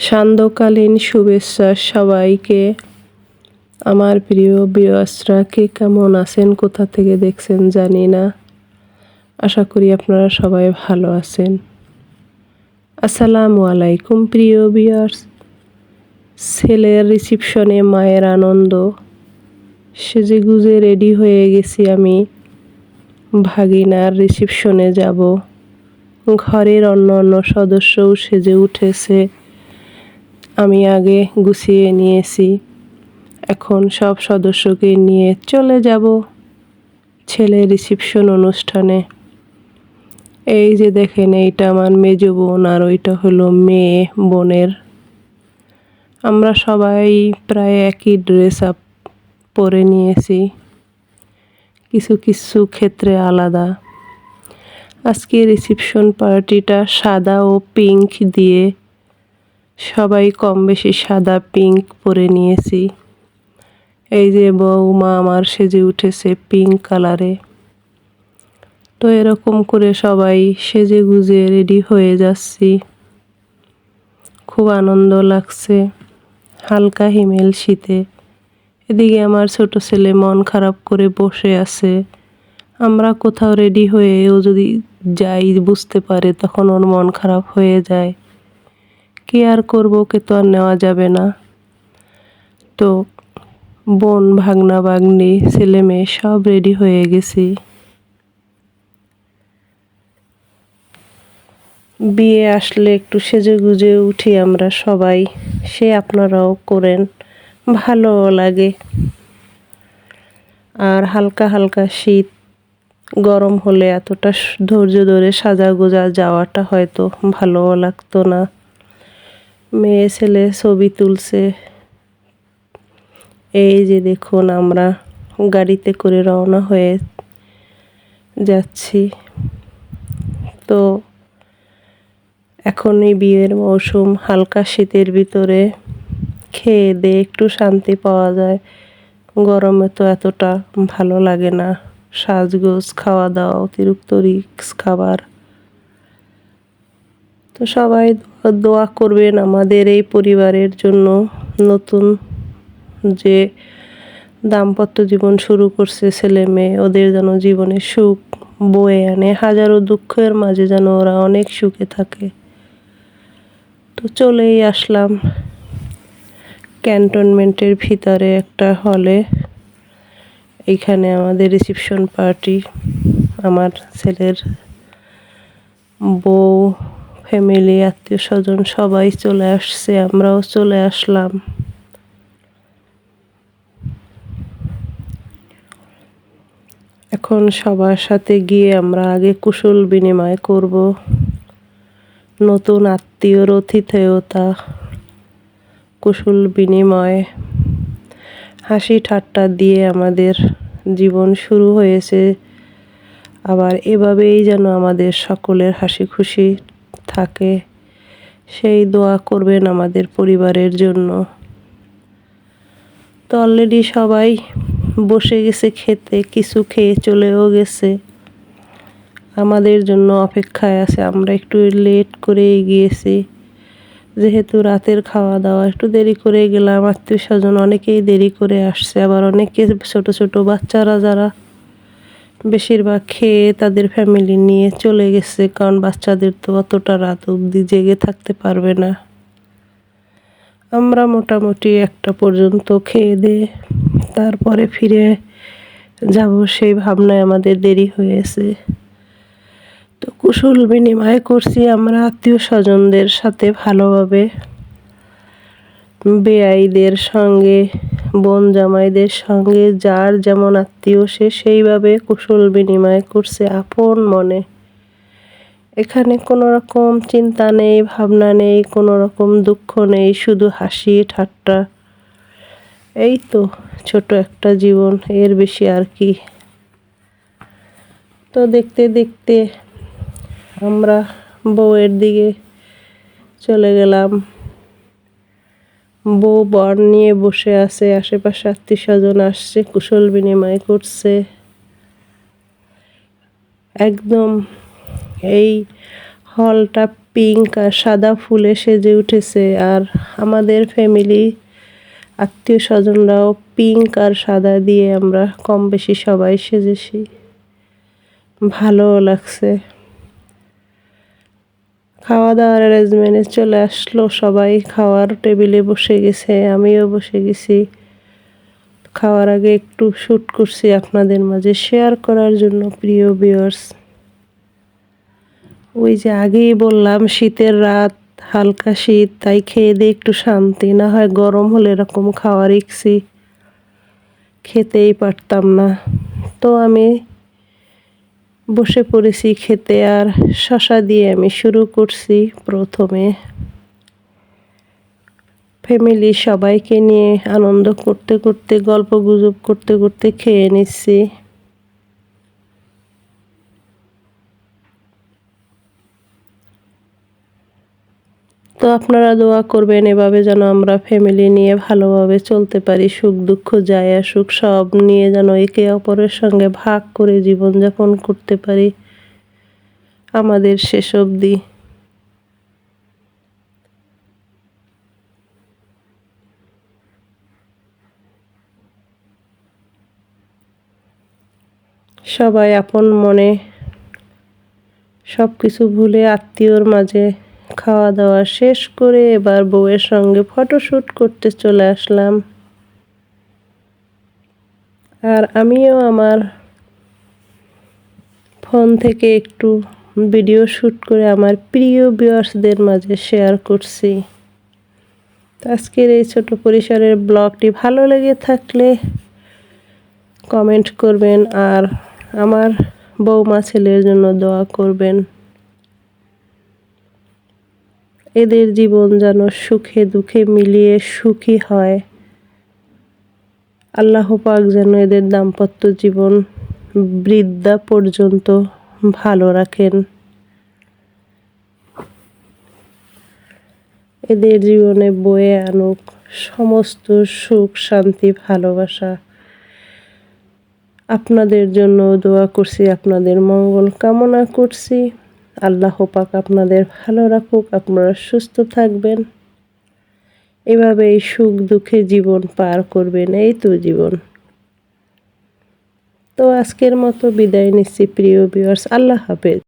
সান্ধ্যকালীন শুভেচ্ছা সবাইকে। আমার প্রিয় বিয়াসরা কে কেমন আছেন? কোথা থেকে দেখছেন জানি না। আশা করি আপনারা সবাই ভালো আছেন। আসসালামু আলাইকুম প্রিয় বিয়ার্স। ছেলের রিসিপশনে মায়ের আনন্দ। সেজে গুজে রেডি হয়ে গেছি আমি। ভাগিনার রিসিপশনে যাব। ঘরের অন্য অন্য সদস্যও সেজে উঠেছে। আমি আগে গুছিয়ে নিয়েছি। এখন সব সদস্যকে নিয়ে চলে যাব ছেলে রিসিপশন অনুষ্ঠানে। এই যে দেখেন, এইটা আমার মেজ বোন আর ওইটা হলো মেয়ে বোনের। আমরা সবাই প্রায় একই ড্রেস আপ পরে নিয়েছি। কিছু কিছু ক্ষেত্রে আলাদা। আজকে রিসিপশন পার্টিটা সাদা ও পিঙ্ক দিয়ে সবাই কম বেশি সাদা পিঙ্ক পরে নিয়েছি। এই যে বৌমা আমার সেজে উঠেছে পিঙ্ক কালারে। তো এরকম করে সবাই সেজে গুজে রেডি হয়ে যাচ্ছি। খুব আনন্দ লাগছে হালকা হিমেল শীতে। এদিকে আমার ছোট ছেলে মন খারাপ করে বসে আছে। আমরা কোথাও রেডি হয়ে ও যদি যাই বুঝতে পারে তখন ওর মন খারাপ হয়ে যায়। কি আর করব? ওকে তো আর নেওয়া যাবে না। তো বোন, ভাগনা, ভাগ্নি, ছেলে মেয়ে সব রেডি হয়ে গেছি। বিয়ে আসলে একটু সেজে গুজে উঠি আমরা সবাই। সে আপনারাও করেন ভালো লাগে। আর হালকা হালকা শীত, গরম হলে এতটা ধৈর্য ধরে সাজা গোজা যাওয়াটা হয়তো ভালোও লাগতো না। মেয়ে ছেলে ছবি তুলছে। এই যে দেখুন আমরা গাড়িতে করে রওনা হয়ে যাচ্ছি। তো এখন এই বিয়ের মৌসুম, হালকা শীতের ভিতরে খেয়ে দিয়ে একটু শান্তি পাওয়া যায়। গরমে তো এতটা ভালো লাগে না। সাজগোজ, খাওয়া দাওয়া, অতিরিক্ত রিক্স খাবার। তো সবাই দোয়া করবেন আমাদের এই পরিবারের জন্য নতুন যে দাম্পত্য জীবন শুরু করছে ছেলে মেয়ে, ওদের যেন জীবনে সুখ বয়ে আনে। হাজারো দুঃখের মাঝে যেন ওরা অনেক সুখে থাকে। তো চলেই আসলাম ক্যান্টনমেন্টের ভিতরে একটা হলে। এইখানে আমাদের রিসিপশন পার্টি। আমার ছেলের বউ ফ্যামিলি আত্মীয় স্বজন সবাই চলে আসছে, আমরাও চলে আসলাম। এখন সবার সাথে গিয়ে আমরা আগে কুশল বিনিময় করব। নতুন আত্মীয়র অতিথেয়তা, কুশল বিনিময়। হাসি ঠাট্টা দিয়ে আমাদের জীবন শুরু হয়েছে। আবার এভাবেই যেন আমাদের সকলের হাসি খুশি থাকে। সেই দোয়া করবেন আমাদের পরিবারের জন্য। তো অলরেডি সবাই বসে গেছে খেতে, কিছু খেয়ে চলেও গেছে। আমাদের জন্য অপেক্ষায় আছে, আমরা একটু লেট করে গিয়েছি। যেহেতু রাতের খাওয়া দাওয়া একটু দেরি করে গেলাম আত্মীয় স্বজন অনেকেই দেরি করে আসছে, আবার অনেকে ছোট ছোট বাচ্চারা যারা বেশিরভাগ খেয়ে তাদের ফ্যামিলি নিয়ে চলে গেছে, কারণ বাচ্চাদের তো অতটা রাত অবধি জেগে থাকতে পারবে না। আমরা মোটামুটি একটা পর্যন্ত খেয়ে দিয়ে তারপরে ফিরে যাব সেই ভাবনায় আমাদের দেরি হয়েছে তো কুশল বিনিময় করছি আমরা আত্মীয় স্বজনদের সাথে ভালোভাবে। বেআইদের সঙ্গে, বোন জামাইদের সঙ্গে, যার যেমন আত্মীয়, সে সেইভাবে কুশল বিনিময় করছে আপন মনে। এখানে কোনো রকম চিন্তা নেই, ভাবনা নেই, কোনো রকম দুঃখ নেই, শুধু হাসি, ঠাট্টা। এই তো ছোট একটা জীবন, এর বেশি আর কি। তো দেখতে দেখতে আমরা বউয়ের দিকে চলে গেলাম। বউ বর নিয়ে বসে আছে, আশেপাশে আত্মীয় স্বজন আসছে, কুশল বিনিময় করছে। একদম এই হলটা পিঙ্ক আর সাদা ফুলে সেজে উঠেছে আর আমাদের ফ্যামিলি আত্মীয় স্বজনরাও পিঙ্ক আর সাদা দিয়ে আমরা কম বেশি সবাই সেজেছি। ভালোও লাগছে। খাওয়া দাওয়ার অ্যারেঞ্জমেন্টে চলে আসলো। সবাই খাওয়ার টেবিলে বসে গেছে, আমিও বসে গেছি। খাওয়ার আগে একটু শ্যুট করছি আপনাদের মাঝে শেয়ার করার জন্য, প্রিয় ভিউয়ার্স ওই যে আগেই বললাম, শীতের রাত, হালকা শীত, তাই খেয়ে দিয়ে একটু শান্তি। না হয় গরম হলে এরকম খাওয়ার ইচ্ছি খেতেই পারতাম না। তো আমি বসে পড়েছি খেতে আর শশা দিয়ে আমি শুরু করছি প্রথমে। ফ্যামিলি সবাইকে নিয়ে আনন্দ করতে করতে, গল্প গুজব করতে করতে খেয়ে নিচ্ছি। তো আপনারা দোয়া করবেন এভাবে যেন আমরা ফ্যামিলি নিয়ে ভালোভাবে চলতে পারি, সুখ, দুঃখ যায় আসুক, সব নিয়ে যেন একে অপরের সঙ্গে ভাগ করে জীবনযাপন করতে পারি। আমাদের শেষ অবধি। সবাই আপন মনে সব কিছু ভুলে আত্মীয়র মাঝে খাওয়া দাওয়া শেষ করে এবার বউয়ের সঙ্গে ফটোশ্যুট করতে চলে আসলাম। আর আমিও আমার ফোন থেকে একটু ভিডিও শ্যুট করে আমার প্রিয় ভিউয়ার্সদের মাঝে শেয়ার করছি। আজকের এই ছোট পরিসরের ব্লগটি ভালো লেগে থাকলে কমেন্ট করবেন আর আমার বৌমা ছেলের জন্য দোয়া করবেন। এদের জীবন যেন সুখে দুঃখে মিলিয়ে সুখী হয়। আল্লাহ পাক যেন এদের দাম্পত্য জীবন বৃদ্ধা পর্যন্ত ভালো রাখেন। এদের জীবনে বয়ে আনুক সমস্ত সুখ, শান্তি, ভালোবাসা। আপনাদের জন্য দোয়া করছি, আপনাদের মঙ্গল কামনা করছি। আল্লাহ পাক আপনাদের ভালো রাখুক, আপনারা সুস্থ থাকবেন। এভাবে এই সুখ দুঃখে জীবন পার করবেন, এই তো জীবন। তো আজকের মতো বিদায় নিচ্ছি, প্রিয় বিয়ার্স আল্লাহ হাফেজ।